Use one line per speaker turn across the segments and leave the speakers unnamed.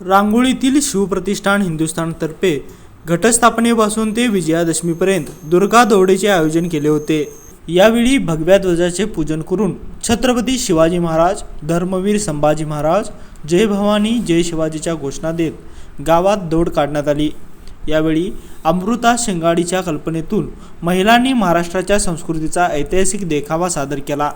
रांगोळीतील शिवप्रतिष्ठान हिंदुस्थानतर्फे घटस्थापनेपासून ते विजयादशमीपर्यंत दुर्गा दौडीचे आयोजन केले होते. यावेळी भगव्या ध्वजाचे पूजन करून छत्रपती शिवाजी महाराज धर्मवीर संभाजी महाराज जय भवानी जय शिवाजीच्या घोषणा देत गावात दौड काढण्यात आली. यावेळी अमृता शिंगाडीच्या कल्पनेतून महिलांनी महाराष्ट्राच्या संस्कृतीचा ऐतिहासिक देखावा सादर केला.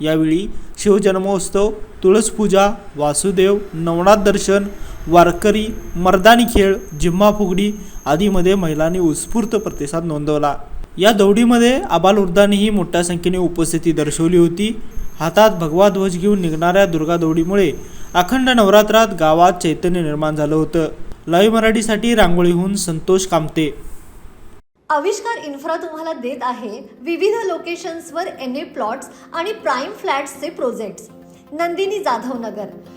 यावेळी शिवजन्मोत्सव तुळसपूजा वासुदेव नवनाथ दर्शन वारकरी मर्दानी खेळ जिम्मा फुगडी आदीमध्ये महिलांनी उत्स्फूर्त प्रतिसाद नोंदवला. या दौडीमध्ये आबालवृद्धांनीही मोठ्या संख्येने उपस्थिती दर्शवली होती. हातात भगवा ध्वज घेऊन निघणाऱ्या दुर्गा दौडीमुळे अखंड नवरात्रात गावात चैतन्य निर्माण झालं होतं. लाईव्ह मराठीसाठी रांगोळीहून संतोष कामते.
आविष्कार इन्फ्रा तुम्हाला देत आहे विविध लोकेशन्सवर एन ए प्लॉट्स आणि प्राईम फ्लॅट्सचे प्रोजेक्ट्स नंदिनी जाधव नगर